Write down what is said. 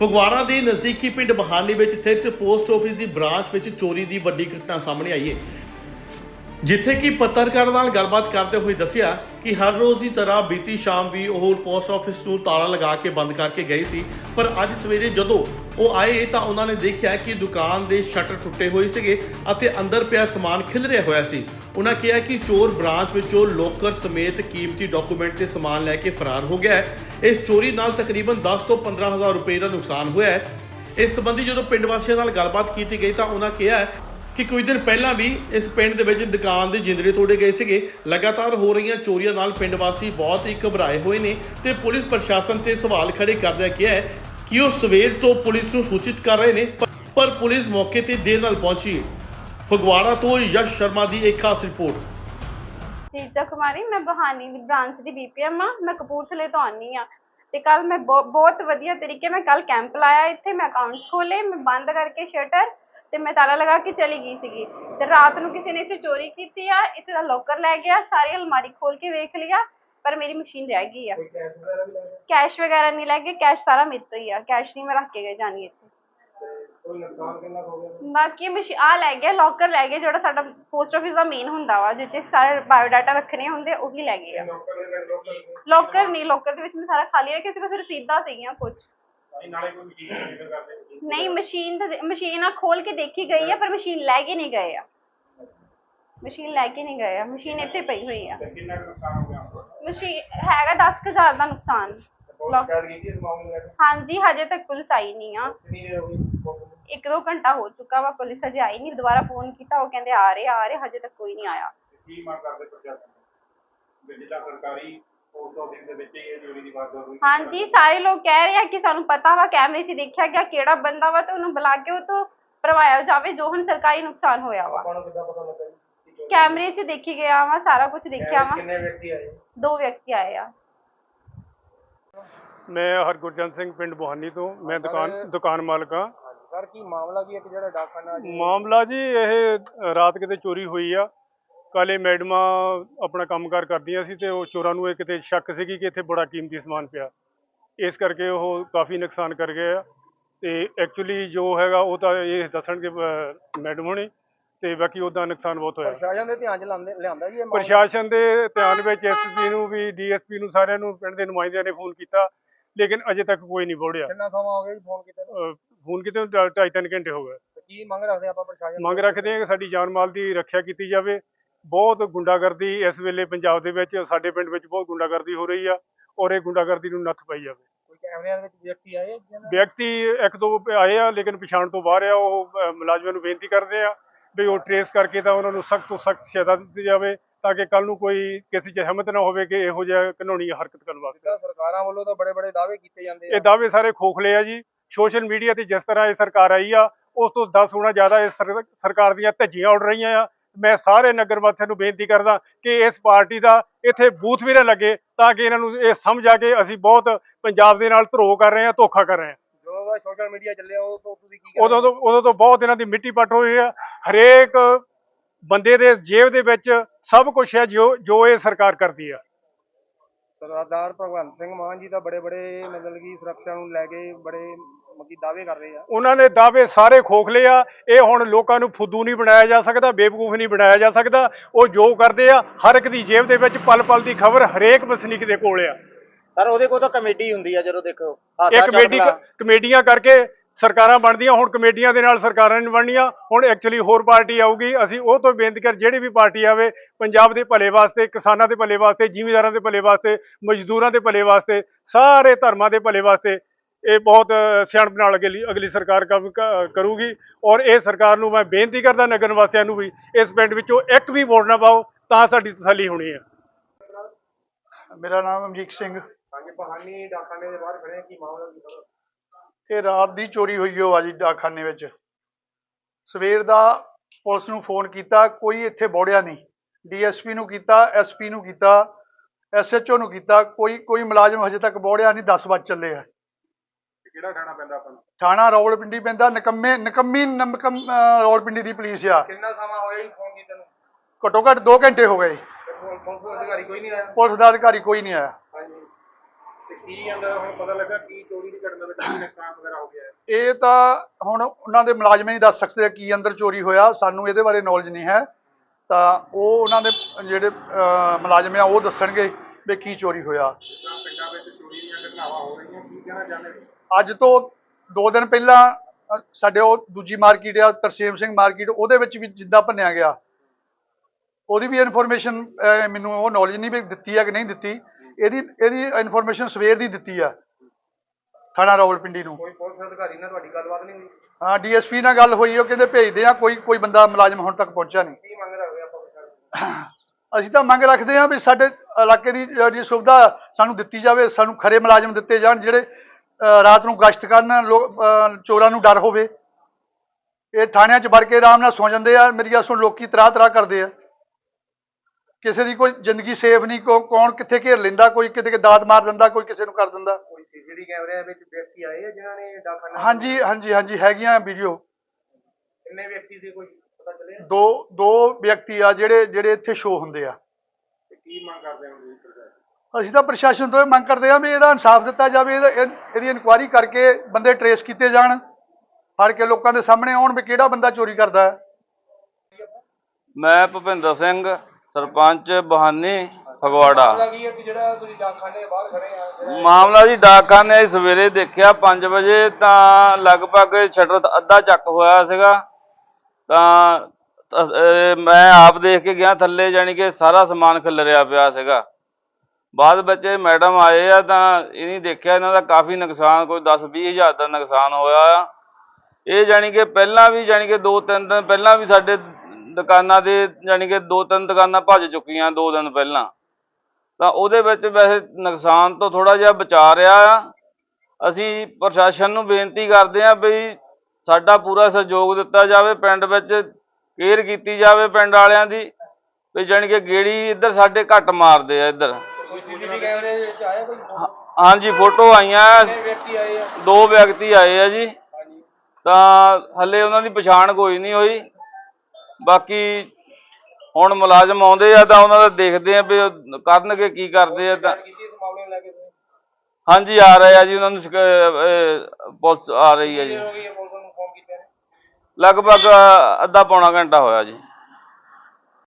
ਫਗਵਾੜਾ ਦੇ ਨਜ਼ਦੀਕੀ ਪਿੰਡ ਬਹਾਨੀ ਵਿੱਚ ਸਥਿਤ ਪੋਸਟ ਆਫਿਸ ਦੀ ਬ੍ਰਾਂਚ ਵਿੱਚ ਚੋਰੀ ਦੀ ਵੱਡੀ ਘਟਨਾ ਸਾਹਮਣੇ ਆਈ ਹੈ। ਜਿੱਥੇ ਕਿ ਪੱਤਰਕਾਰਾਂ ਨਾਲ ਗੱਲਬਾਤ ਕਰਦੇ ਹੋਏ ਦੱਸਿਆ ਕਿ ਹਰ ਰੋਜ਼ ਦੀ ਤਰ੍ਹਾਂ ਬੀਤੀ ਸ਼ਾਮ ਵੀ ਉਹ ਪੋਸਟ ਆਫਿਸ ਨੂੰ ਤਾਲਾ ਲਗਾ ਕੇ ਬੰਦ ਕਰਕੇ ਗਈ ਸੀ। ਪਰ ਅੱਜ ਸਵੇਰੇ ਜਦੋਂ ਉਹ ਆਏ ਤਾਂ ਉਹਨਾਂ ਨੇ ਦੇਖਿਆ ਕਿ ਦੁਕਾਨ ਦੇ ਸ਼ਟਰ ਟੁੱਟੇ ਹੋਏ ਸੀਗੇ ਅਤੇ ਅੰਦਰ ਪਿਆ ਸਮਾਨ ਖਿਲਰਿਆ ਹੋਇਆ ਸੀ। ਉਹਨਾਂ ਕਿਹਾ ਕਿ ਚੋਰ ਬ੍ਰਾਂਚ ਵਿੱਚੋਂ ਲੋਕਰ ਸਮੇਤ ਕੀਮਤੀ ਡਾਕੂਮੈਂਟ ਤੇ ਸਮਾਨ ਲੈ ਕੇ ਫਰਾਰ ਹੋ ਗਿਆ ਇਸ ਚੋਰੀ ਨਾਲ ਤਕਰੀਬਨ 10 ਤੋਂ 15000 ਰੁਪਏ ਦਾ ਨੁਕਸਾਨ ਹੋਇਆ ਹੈ। ਇਸ ਸੰਬੰਧੀ ਜਦੋਂ ਪਿੰਡ ਵਾਸੀਆਂ ਨਾਲ ਗੱਲਬਾਤ ਕੀਤੀ ਗਈ ਤਾਂ ਉਹਨਾਂ ਕਿਹਾ ਕਿ ਕੁਝ ਦਿਨ ਪਹਿਲਾਂ ਵੀ ਇਸ ਪਿੰਡ ਦੇ ਵਿੱਚ ਦੁਕਾਨ ਦੇ ਜਿੰਦਰੇ ਤੋੜੇ ਗਏ ਸੀਗੇ। ਲਗਾਤਾਰ ਹੋ ਰਹੀਆਂ ਚੋਰੀਆਂ ਨਾਲ ਪਿੰਡ ਵਾਸੀ ਬਹੁਤ ਹੀ ਘਬਰਾਏ ਹੋਏ ਨੇ ਤੇ ਪੁਲਿਸ ਪ੍ਰਸ਼ਾਸਨ ਤੇ ਸਵਾਲ ਖੜੇ ਕਰਦਿਆਂ ਕਿਹਾ ਕਿ ਉਹ ਸਵੇਰ ਤੋਂ ਪੁਲਿਸ ਨੂੰ ਸੂਚਿਤ ਕਰ ਰਹੇ ਨੇ ਪਰ- ਪੁਲਿਸ ਮੌਕੇ ਤੇ ਦੇਰ ਨਾਲ ਪਹੁੰਚੀ। ਫਗਵਾੜਾ ਤੋਂ ਯਸ਼ ਸ਼ਰਮਾ ਦੀ ਇੱਕ ਖਾਸ ਰਿਪੋਰਟ। ਤੀਜਾ ਕੁਮਾਰੀ ਮੈਂ ਬਹਾਨੀ ਦੀ ਬ੍ਰਾਂਚ ਦੀ ਬੀਪੀਐਮ ਆ ਮੈਂ ਕਪੂਰਥਲੇ ਤੋਂ ਆਨੀ ਆ ਤੇ ਕੱਲ ਮੈਂ ਬਹੁ- ਬਹੁਤ ਵਧੀਆ ਤਰੀਕੇ ਮੈਂ ਕੱਲ ਕੈਂਪ ਲਾਇਆ ਇੱਥੇ ਮੈਂ ਅਕਾਊਂਟਸ ਖੋਲੇ ਮੈਂ ਬੰਦ ਕਰਕੇ ਸ਼ਟਰ ਤੇ ਮੈਂ ਤਾਲਾ ਲਗਾ ਕੇ ਚਲੀ ਗਈ ਸੀਗੀ। ਤੇ ਰਾਤ ਨੂੰ ਕਿਸੇ ਨੇ ਇੱਥੇ ਚੋਰੀ ਕੀਤੀ ਆ ਇੱਥੇ ਦਾ ਲੋਕਰ ਲੈ ਗਿਆ ਸਾਰੀ ਅਲਮਾਰੀ ਖੋਲ ਕੇ ਵੇਖ ਲਿਆ ਪਰ ਮੇਰੀ ਮਸ਼ੀਨ ਰਹਿ ਗਈ ਆ। ਕੈਸ਼ ਵਗੈਰਾ ਨਹੀਂ ਲੈ ਗਏ ਕੈਸ਼ ਸਾਰਾ ਮੇਰੇ ਤੋਂ ਹੀ ਆ ਕੈਸ਼ ਨਹੀਂ ਮੈਂ ਰੱਖ ਕੇ ਗਈ ਜਾਣੀ ਇੱਥੇ। ਬਾਕੀ ਮਸ਼ੀ ਆ ਲੈ ਗਿਆ ਲੋਕਰ ਲੈ ਗਏ ਜਿਹੜਾ ਸਾਡਾ ਪੋਸਟ ਆਫਿਸ ਦਾ ਮੇਨ ਹੁੰਦਾ ਵਾ ਜਿੱਥੇ ਸਾਰੇ ਬਾਇਓਡਾਟਾ ਰੱਖਣੇ ਹੁੰਦੇ ਉਹੀ ਲੈ ਗਏ ਆ। ਲੋਕਰ ਨਹੀਂ ਲੋਕਰ ਦੇ ਵਿੱਚ ਮੈਂ ਸਾਰਾ ਖਾਲੀ ਹੈ ਕਿ ਸਿਰਫ ਰਸੀਦਾਂ ਸੀਗੀਆਂ ਕੁਝ ਨਹੀਂ ਮਸ਼ੀਨ ਤਾਂ ਮਸ਼ੀਨ ਆ ਖੋਲ ਕੇ ਦੇਖੀ ਗਈ ਆ ਪਰ ਮਸ਼ੀਨ ਲੈ ਕੇ ਨਹੀਂ ਗਏ ਆ। ਮਸ਼ੀਨ ਲੈ ਕੇ ਨਹੀਂ ਗਏ ਆ ਮਸ਼ੀਨ ਇੱਥੇ ਪਈ ਹੋਈ ਆ। ਮਸ਼ੀਨ ਹੈਗਾ 10000 ਦਾ ਨੁਕਸਾਨ। ਹਾਂਜੀ ਹਜੇ ਤੱਕ ਪੁਲਿਸ ਆਈ ਨਹੀਂ ਆ। ਇੱਕ ਦੋ ਘੰਟਾ ਹੋ ਚੁੱਕਾ ਵਾ ਪੁਲਿਸ ਅਜੇ ਆਈ ਨਹੀਂ ਦੁਬਾਰਾ ਫੋਨ ਕੀਤਾ ਉਹ ਕਹਿੰਦੇ ਆ ਰਹੇ ਆ ਰਹੇ ਹਜੇ ਤੱਕ ਕੋਈ ਨਹੀਂ ਆਇਆ। ਕੀ ਮੰਗ ਕਰਦੇ ਪ੍ਰਸ਼ਾਸਨ ਤੋਂ? ਵੀ ਜਿਹੜਾ ਸਰਕਾਰੀ ਪੋਸਟ ਆਫਿਸ ਦੇ ਵਿੱਚ ਹੀ ਇਹ ਚੋਰੀ ਦੀ ਵਾਰਦਾਤ ਹੋਈ। ਹਾਂਜੀ ਸਾਰੇ ਲੋਕ ਕਹਿ ਰਹੇ ਆ ਕਿ ਸਾਨੂੰ ਪਤਾ ਵਾ ਕੈਮਰੇ 'ਚ ਦੇਖਿਆ ਗਿਆ ਕਿਹੜਾ ਬੰਦਾ ਵਾ ਤੇ ਉਹਨੂੰ ਬੁਲਾ ਕੇ ਉਹ ਤੋਂ ਭਰਵਾਇਆ ਜਾਵੇ ਜੋ ਹੁਣ ਸਰਕਾਰੀ ਨੁਕਸਾਨ ਹੋਇਆ ਵਾ। ਆਪਾਂ ਨੂੰ ਕਿੱਦਾਂ ਪਤਾ ਲੱਗਾ ਜੀ ਕਿ ਚੋਰੀ ਕੈਮਰੇ 'ਚ ਦੇਖੀ ਗਿਆ ਵਾ ਸਾਰਾ ਕੁਝ ਦੇਖਿਆ ਵਾ। ਕਿੰਨੇ ਵਿਅਕਤੀ ਆਏ? ਦੋ ਵਿਅਕਤੀ ਆਏ ਆ। ਮੈਂ ਹਰਗੁਰਜਨ ਸਿੰਘ ਪਿੰਡ ਬੋਹਾਨੀ ਤੋਂ। ਮੈਂ ਦੁਕਾਨ ਦੁਕਾਨ ਮਾਲਕ ਹਾਂ। ਸਰ ਕੀ ਮਾਮਲਾ ਕੀ ਹੈ ਕਿ ਜਿਹੜਾ ਡਾਕਖਾਨਾ ਮਾਮਲਾ ਜੀ ਇਹ ਰਾਤ ਕਿਤੇ ਚੋਰੀ ਹੋਈ ਆ। ਕਾਲੇ ਮੈਡਮਾਂ ਆਪਣਾ ਕੰਮਕਾਰ ਕਰਦੀਆਂ ਸੀ ਤੇ ਉਹ ਚੋਰਾਂ ਨੂੰ ਇਹ ਕਿਤੇ ਸ਼ੱਕ ਸੀਗੀ ਕਿ ਇੱਥੇ ਬੜਾ ਕੀਮਤੀ ਸਮਾਨ ਪਿਆ। ਇਸ ਕਰਕੇ ਉਹ ਕਾਫੀ ਨੁਕਸਾਨ ਕਰ ਗਏ ਆ। ਤੇ ਐਕਚੁਅਲੀ ਜੋ ਹੈਗਾ ਉਹ ਤਾਂ ਇਹ ਦੱਸਣਗੇ ਮੈਡਮ ਹੋਣੀ। ਤੇ ਬਾਕੀ ਉਹਦਾ ਨੁਕਸਾਨ ਬਹੁਤ ਹੋਇਆ। ਪ੍ਰਸ਼ਾਸਨ ਦੇ ਧਿਆਨ ਚ ਲਾਉਂਦੇ ਲਿਆਂਦਾ ਜੀ ਇਹ ਪ੍ਰਸ਼ਾਸਨ ਦੇ ਧਿਆਨ ਵਿੱਚ ਐਸਪੀ ਨੂੰ ਵੀ ਡੀਐਸਪੀ ਨੂੰ ਸਾਰਿਆਂ ਨੂੰ ਪਿੰਡ ਦੇ ਨੁਮਾਇੰਦਿਆਂ ਨੇ ਫੋਨ ਕੀਤਾ। ਲੇਕਿਨ ਅਜੇ ਤੱਕ ਕੋਈ ਨਹੀਂ ਬੋੜਿਆ ਕਿੰਨਾ ਸਮਾਂ ਹੋ ਗਿਆ ਜੀ ਫੋਨ ਕੀਤੇ? ਨੂੰ? ਫੋਨ ਕੀਤੇ ਨੂੰ ਢਾਈ ਢਾਈ ਤਿੰਨ ਘੰਟੇ ਹੋ ਗਏ। ਕੀ ਮੰਗ ਰੱਖਦੇ ਆਪਾਂ ਪ੍ਰਸ਼ਾਸਨ ਮੰਗ ਰੱਖਦੇ ਹਾਂ ਕਿ ਸਾਡੀ ਜਾਨ ਮਾਲ ਦੀ ਰੱਖਿਆ ਕੀਤੀ ਜਾਵੇ। ਬਹੁਤ ਗੁੰਡਾਗਰਦੀ ਇਸ ਵੇਲੇ ਪੰਜਾਬ ਦੇ ਵਿੱਚ ਸਾਡੇ ਪਿੰਡ ਵਿੱਚ ਬਹੁਤ ਗੁੰਡਾਗਰਦੀ ਹੋ ਰਹੀ ਆ ਔਰ ਇਹ ਗੁੰਡਾਗਰਦੀ ਨੂੰ ਨੱਥ ਪਾਈ ਜਾਵੇ। ਕੋਈ ਕੈਮਰਿਆਂ ਦੇ ਵਿੱਚ ਵਿਅਕਤੀ ਆਏ ਜਿਹਨਾਂ ਵਿਅਕਤੀ ਇੱਕ ਦੋ ਆਏ ਆ ਲੇਕਿਨ ਪਛਾਣ ਤੋਂ ਬਾਹਰ ਆ ਉਹ ਮੁਲਾਜ਼ਮਾਂ ਨੂੰ ਬੇਨਤੀ ਕਰਦੇ ਆ ਵੀ ਉਹ ਟਰੇਸ ਕਰਕੇ ਤਾਂ ਉਹਨਾਂ ਨੂੰ ਸਖਤ ਤੋਂ ਸਖਤ ਸਜ਼ਾ ਦਿੱਤੀ ਜਾਵੇ ਤਾਂ ਕਿ ਕੱਲ ਨੂੰ ਕੋਈ ਕਿਸੇ 'ਚ ਹਿੰਮਤ ਨਾ ਹੋਵੇ ਕਿ ਇਹੋ ਜਿਹਾ ਕਾਨੂੰਨੀ ਹਰਕਤ ਕਰਨ ਵਾਸਤੇ। ਜਿੱਦਾਂ ਸਰਕਾਰਾਂ ਵੱਲੋਂ ਤਾਂ ਬੜੇ ਬੜੇ ਦਾਅਵੇ ਕੀਤੇ ਜਾਂਦੇ ਆ। ਇਹ ਦਾਅਵੇ ਸਾਰੇ ਖੋਖਲੇ ਆ ਜੀ। ਸੋਸ਼ਲ ਮੀਡੀਆ ਤੇ ਜਿਸ ਤਰ੍ਹਾਂ ਇਹ ਸਰਕਾਰ ਆਈ ਆ ਉਸ ਤੋਂ 10 ਗੁਣਾ ਜ਼ਿਆਦਾ ਇਹ ਸਰ- ਸਰਕਾਰ ਦੀਆਂ ਧੱਜੀਆਂ ਉੱਡ ਰਹੀਆਂ ਆ। ਮੈਂ ਸਾਰੇ ਨਗਰ ਵਾਸੀਆਂ ਨੂੰ ਬੇਨਤੀ ਕਰਦਾ ਕਿ ਇਸ ਪਾਰਟੀ ਦਾ ਇੱਥੇ ਬੂਥ ਵੀ ਨਾ ਲੱਗੇ ਤਾਂ ਕਿ ਇਹਨਾਂ ਨੂੰ ਇਹ ਸਮਝ ਆ ਕੇ ਅਸੀਂ ਬਹੁਤ ਪੰਜਾਬ ਦੇ ਨਾਲ ਧਰੋਹ ਕਰ ਰਹੇ ਹਾਂ ਧੋਖਾ ਕਰ ਰਹੇ ਹਾਂ ਜੋ ਸੋਸ਼ਲ ਮੀਡੀਆ ਚੱਲਿਆ ਉਹ ਤੋਂ ਤੁਸੀਂ ਕੀ ਉਦੋਂ ਤੋਂ ਉਦੋਂ ਤੋਂ ਬਹੁਤ ਇਹਨਾਂ ਦੀ ਮਿੱਟੀ ਪੱਟ ਹੋਈ ਆ। ਹਰੇਕ ਬੰਦੇ ਦੇ ਜੇਬ ਦੇ ਵਿੱਚ ਸਭ ਕੁਝ ਹੈ ਜੋ ਜੋ ਇਹ ਸਰਕਾਰ ਕਰਦੀ ਆ। ਸਰਦਾਰ ਭਗਵੰਤ ਸਿੰਘ ਮਾਨ ਜੀ ਦਾ ਬੜੇ ਬੜੇ ਮਤਲਬ ਕਿ ਸੁਰੱਖਿਆ ਨੂੰ ਲੈ ਕੇ ਬੜੇ ਮਤਲਬ ਦਾਅਵੇ ਕਰ ਰਹੇ ਆ। ਉਹਨਾਂ ਦੇ ਦਾਅਵੇ ਸਾਰੇ ਖੋਖਲੇ ਆ। ਇਹ ਹੁਣ ਲੋਕਾਂ ਨੂੰ ਫੁੱਦੂ ਨਹੀਂ ਬਣਾਇਆ ਜਾ ਸਕਦਾ ਬੇਵਕੂਫ ਨਹੀਂ ਬਣਾਇਆ ਜਾ ਸਕਦਾ। ਉਹ ਜੋ ਕਰਦੇ ਆ ਹਰ ਇੱਕ ਦੀ ਜੇਬ ਦੇ ਵਿੱਚ ਪਲ ਪਲ ਦੀ ਖਬਰ ਹਰੇਕ ਵਸਨੀਕ ਦੇ ਕੋਲ ਆ। ਸਰ ਉਹਦੇ ਕੋਲ ਤਾਂ ਕਮੇਟੀ ਹੁੰਦੀ ਆ ਜਦੋਂ ਦੇਖੋ। ਇਹ ਕਮੇਟੀ। ਕਮੇਟੀਆਂ ਕਰਕੇ ਸਰਕਾਰਾਂ ਬਣਦੀਆਂ ਹੁਣ ਕਮੇਟੀਆਂ ਦੇ ਨਾਲ ਸਰਕਾਰਾਂ ਨਹੀਂ ਬਣਨੀਆਂ ਹੁਣ ਐਕਚੁਅਲੀ ਹੋਰ ਪਾਰਟੀ ਆਊਗੀ ਅਸੀਂ ਉਹ ਤੋਂ ਬੇਨਤੀ ਕਰ ਜਿਹੜੀ ਵੀ ਪਾਰਟੀ ਆਵੇ ਪੰਜਾਬ ਦੇ ਭਲੇ ਵਾਸਤੇ ਕਿਸਾਨਾਂ ਦੇ ਭਲੇ ਵਾਸਤੇ ਜ਼ਿਮੀਂਦਾਰਾਂ ਦੇ ਭਲੇ ਵਾਸਤੇ ਮਜ਼ਦੂਰਾਂ ਦੇ ਭਲੇ ਵਾਸਤੇ ਸਾਰੇ ਧਰਮਾਂ ਦੇ ਭਲੇ ਵਾਸਤੇ ਇਹ ਬਹੁਤ ਸਿਆਣਪ ਨਾਲ ਅਗਲੀ ਅਗਲੀ ਸਰਕਾਰ ਕੰਮ ਕਰੂਗੀ ਔਰ ਇਹ ਸਰਕਾਰ ਨੂੰ ਮੈਂ ਬੇਨਤੀ ਕਰਦਾ ਨਗਰ ਵਾਸੀਆਂ ਨੂੰ ਵੀ ਇਸ ਪਿੰਡ ਵਿੱਚੋਂ ਇੱਕ ਵੀ ਵੋਟ ਨਾ ਪਾਓ ਤਾਂ ਸਾਡੀ ਤਸੱਲੀ ਹੋਣੀ ਹੈ। ਮੇਰਾ ਨਾਮ ਅਮਰੀਕ ਸਿੰਘ। ਹਾਂਜੀ ਬਹਾਨੀ ਡਾਕਖਾਨੇ ਦੇ ਬਾਹਰ ਖੜੇ ਕੀ ਮਾਮਲਾ? ਕੀ ਇਹ ਰਾਤ ਦੀ ਚੋਰੀ ਹੋਈ ਹੋ ਆ ਜੀ ਡਾਕਖਾਨੇ ਵਿੱਚ। ਸਵੇਰ ਦਾ ਪੁਲਿਸ ਨੂੰ ਫੋਨ ਕੀਤਾ ਕੋਈ ਇੱਥੇ ਬੋੜਿਆ ਨਹੀਂ। ਡੀਐਸਪੀ ਨੂੰ ਕੀਤਾ ਐਸਪੀ ਨੂੰ ਕੀਤਾ ਐਸਐਚਓ ਨੂੰ ਕੀਤਾ ਕੋਈ ਕੋਈ ਮੁਲਾਜ਼ਮ ਹਜੇ ਤੱਕ ਬੋੜਿਆ ਨਹੀਂ 10 ਵਜੇ ਚੱਲੇ ਆ। ਕਿਹੜਾ ਖਾਣਾ ਪੈਂਦਾ ਆਪਾਂ ਨੂੰ? ਥਾਣਾ ਰੌਲਪਿੰਡੀ ਪੈਂਦਾ ਨਕੰਮੇ ਨਕੰਮੀ ਨਮਕਮ ਰੌਲਪਿੰਡੀ ਦੀ ਪੁਲਿਸ ਆ। ਕਿੰਨਾ ਸਮਾਂ ਹੋਇਆ ਜੀ ਫੋਨ ਕੀਤੇ ਨੂੰ? ਘੱਟੋ ਘੱਟ 2 ਘੰਟੇ ਹੋ ਗਏ। ਪੁਲਿਸ ਪੁਲਿਸ ਅਧਿਕਾਰੀ ਕੋਈ ਨਹੀਂ ਆਇਆ? ਪੁਲਿਸ ਦਾ ਅਧਿਕਾਰੀ ਕੋਈ ਨਹੀਂ ਆਇਆ। ਹਾਂਜੀ। ਤੇ ਕੀ ਅੰਦਰ ਹੁਣ ਪਤਾ ਲੱਗਾ ਕੀ ਚੋਰੀ ਦੀ ਘਟਨਾ ਇਹ ਤਾਂ ਹੁਣ ਉਹਨਾਂ ਦੇ ਮੁਲਾਜ਼ਮ ਹੀ ਨਹੀਂ ਦੱਸ ਸਕਦੇ ਕੀ ਅੰਦਰ ਚੋਰੀ ਹੋਇਆ ਸਾਨੂੰ ਇਹਦੇ ਬਾਰੇ ਨੌਲੇਜ ਨਹੀਂ ਹੈ। ਤਾਂ ਉਹ ਉਹਨਾਂ ਦੇ ਜਿਹੜੇ ਮੁਲਾਜ਼ਮ ਆ ਉਹ ਦੱਸਣਗੇ ਵੀ ਕੀ ਚੋਰੀ ਹੋਇਆ। ਅੱਜ ਤੋਂ 2 ਦਿਨ ਪਹਿਲਾਂ ਸਾਡੇ ਉਹ ਦੂਜੀ ਮਾਰਕੀਟ ਆ ਤਰਸੇਮ ਸਿੰਘ ਮਾਰਕੀਟ ਉਹਦੇ ਵਿੱਚ ਵੀ ਜਿੱਦਾਂ ਭੰਨਿਆ ਗਿਆ। ਉਹਦੀ ਵੀ ਇਨਫੋਰਮੇਸ਼ਨ ਮੈਨੂੰ ਉਹ ਨੌਲੇਜ ਨਹੀਂ ਵੀ ਦਿੱਤੀ ਹੈ ਕਿ ਨਹੀਂ ਦਿੱਤੀ। ਇਹਦੀ ਇਹਦੀ ਇਨਫੋਰਮੇਸ਼ਨ ਸਵੇਰ ਦੀ ਦਿੱਤੀ ਆ। ਥਾਣਾ ਰਾਵਲਪਿੰਡੀ ਨੂੰ। ਕੋਈ ਪੁਲਿਸ ਅਧਿਕਾਰੀ ਨਾਲ ਤੁਹਾਡੀ ਗੱਲਬਾਤ ਨਹੀਂ ਹੋਈ? ਹਾਂ ਡੀਐਸਪੀ ਨਾਲ ਗੱਲ ਹੋਈ ਉਹ ਕਹਿੰਦੇ ਭੇਜਦੇ ਆ ਕੋਈ ਕੋਈ ਬੰਦਾ ਮੁਲਾਜ਼ਮ ਹੁਣ ਤੱਕ ਪਹੁੰਚਿਆ ਨਹੀਂ। ਕੀ ਮੰਗ ਰਹੇ ਆਪਾਂ ਪ੍ਰਸ਼ਾਸਨ ਅਸੀਂ ਤਾਂ ਮੰਗ ਰੱਖਦੇ ਹਾਂ ਵੀ ਸਾਡੇ ਇਲਾਕੇ ਦੀ ਜਿਹੜੀ ਸੁਵਿਧਾ ਸਾਨੂੰ ਦਿੱਤੀ ਜਾਵੇ ਸਾਨੂੰ ਖਰੇ ਮੁਲਾਜ਼ਮ ਦਿੱਤੇ ਜਾਣ ਜਿਹੜੇ ਰਾਤ ਨੂੰ ਗਸ਼ਤ ਕਰਨ ਲੋ- ਅ, ਚੋਰਾਂ ਨੂੰ ਡਰ ਹੋਵੇ। ਇਹ ਥਾਣਿਆਂ 'ਚ ਵੜ ਕੇ ਆਰਾਮ ਨਾਲ ਸੌ ਜਾਂਦੇ ਆ ਮੇਰੀ ਗੱਲ ਸੁਣ ਲੋਕੀ ਤਰਾਹ ਤਰਾਹ ਕਰਦੇ ਆ। ਕਿਸੇ ਦੀ ਕੋਈ ਜ਼ਿੰਦਗੀ ਸੇਫ ਨਹੀਂ ਕੋ ਕੌਣ ਕਿੱਥੇ ਘੇਰ ਲੈਂਦਾ ਕੋਈ ਕਿਤੇ ਕਿ ਦਾਤ ਮਾਰ ਦਿੰਦਾ ਕੋਈ ਕਿਸੇ ਨੂੰ ਕਰ ਦਿੰਦਾ। ਕੋਈ ਸੀਸੀਟੀਵੀ ਕੈਮਰੇ ਵਿੱਚ ਵਿਅਕਤੀ ਆਏ ਆ ਜਿਨ੍ਹਾਂ ਨੇ ਡਾਕਖਾਨਾ ਹਾਂਜੀ ਹਾਂਜੀ ਹਾਂਜੀ ਹੈਗੀਆਂ ਵੀਡੀਓ। ਕਿੰਨੇ ਵਿਅਕਤੀ ਸੀ ਕੋਈ ਪਤਾ ਚੱਲਿਆ? ਦੋ ਦੋ ਵਿਅਕਤੀ ਆ ਜਿਹੜੇ ਜਿਹੜੇ ਇੱਥੇ ਸ਼ੋ ਹੁੰਦੇ ਆ। ਤੇ ਕੀ ਮੰਗ ਕਰਦੇ ਹੋ ਤੁਸੀਂ ਪ੍ਰਸ਼ਾਸਨ ਅਸੀਂ ਤਾਂ ਪ੍ਰਸ਼ਾਸਨ ਤੋਂ ਇਹ ਮੰਗ ਕਰਦੇ ਹਾਂ ਵੀ ਇਹਦਾ ਇਨਸਾਫ ਦਿੱਤਾ ਜਾਵੇ ਇਹਦਾ ਇਹ- ਇਹਦੀ ਇਨਕੁਆਇਰੀ ਕਰਕੇ ਬੰਦੇ ਟਰੇਸ ਕੀਤੇ ਜਾਣ। ਫੜ ਕੇ ਲੋਕਾਂ ਦੇ ਸਾਹਮਣੇ ਆਉਣ ਵੀ ਕਿਹੜਾ ਬੰਦਾ ਚੋਰੀ ਕਰਦਾ ਹੈ। ਮੈਂ ਭੁਪਿੰਦਰ ਸਿੰਘ ਸਰਪੰਚ ਬਹਾਨੀ ਫਗਵਾੜਾ। ਕੀ ਹੈ ਕਿ ਜਿਹੜਾ ਤੁਸੀਂ ਡਾਕਖਾਨੇ ਦੇ ਬਾਹਰ ਖੜੇ ਆ ਜਿਹੜਾ ਮਾਮਲਾ ਜੀ ਡਾਕਖਾਨੇ ਸਵੇਰੇ ਦੇਖਿਆ 5 ਵਜੇ ਤਾਂ ਲਗਭਗ ਸ਼ਟਰ ਅੱਧਾ ਚੱਕ ਹੋਇਆ ਸੀਗਾ। ਤਾਂ ਤ- ਅਹ ਮੈਂ ਆਪ ਦੇਖ ਕੇ ਗਿਆ ਥੱਲੇ ਜਾਣੀ ਕਿ ਸਾਰਾ ਸਮਾਨ ਖਿਲਰਿਆ ਪਿਆ ਸੀਗਾ। ਬਾਅਦ ਵਿੱਚ ਇਹ ਮੈਡਮ ਆਏ ਆ ਤਾਂ ਇਹ ਨਹੀਂ ਦੇਖਿਆ ਇਹਨਾਂ ਦਾ ਕਾਫੀ ਨੁਕਸਾਨ ਕੋਈ 10 20 ਹਜ਼ਾਰ ਦਾ ਨੁਕਸਾਨ ਹੋਇਆ ਆ। ਇਹ ਜਾਣੀ ਕਿ ਪਹਿਲਾਂ ਵੀ ਜਾਣੀ ਕਿ ਦੋ ਤਿੰਨ ਦਿਨ ਪਹਿਲਾਂ ਵੀ ਸਾਡੇ ਦੁਕਾਨਾਂ ਦੇ ਜਾਣੀ ਕਿ ਦੋ ਤਿੰਨ ਦੁਕਾਨਾਂ ਭੱਜ ਚੁੱਕੀਆਂ ਦੋ ਦਿਨ ਪਹਿਲਾਂ। ਤਾਂ ਉਹਦੇ ਵਿੱਚ ਵੈਸੇ ਨੁਕਸਾਨ ਤੋਂ ਥੋੜਾ ਜਿਹਾ ਬਚਾ ਰਿਹਾ ਆ। ਅਸੀਂ ਪ੍ਰਸ਼ਾਸਨ ਨੂੰ ਬੇਨਤੀ ਕਰਦੇ ਹਾਂ ਵੀ ਸਾਡਾ ਪੂਰਾ ਸਹਿਯੋਗ ਦਿੱਤਾ ਜਾਵੇ ਪਿੰਡ ਵਿੱਚ ਕੇਅਰ ਕੀਤੀ ਜਾਵੇ ਪਿੰਡ ਵਾਲਿਆਂ ਦੀ ਵੀ ਜਾਣੀ ਕਿ ਗੇੜੀ ਇੱਧਰ ਸਾਡੇ ਘੱਟ ਮਾਰਦੇ ਆ ਇੱਧਰ। ਹਾਂਜੀ ਫੋਟੋ ਆਈਆਂ। ਆ? ਦੋ ਵਿਅਕਤੀ ਆਏ ਆ ਜੀ। ਤਾਂ ਹੱਲੇ ਉਹਨਾਂ ਦੀ ਪਛਾਣ ਕੋਈ ਨਹੀਂ ਹੋਈ। ਬਾਕੀ ਹੁਣ ਮੁਲਾਜ਼ਮ ਆਉਂਦੇ ਆ ਤਾਂ ਉਹਨਾਂ ਦਾ ਦੇਖਦੇ ਆ ਵੀ ਉਹ ਕਰਨਗੇ ਕੀ ਕਰਦੇ ਆ ਤਾਂ। ਹਾਂਜੀ ਆ ਰਹੇ ਆ ਜੀ ਉਹਨਾਂ ਨੂੰ ਸ਼ਿਕਾ- ਇਹ ਪੁਲਿਸ ਆ ਰਹੀ ਹੈ ਜੀ। ਲਗਭਗ ਅੱਧਾ ਪੌਣਾ ਘੰਟਾ ਹੋਇਆ ਜੀ।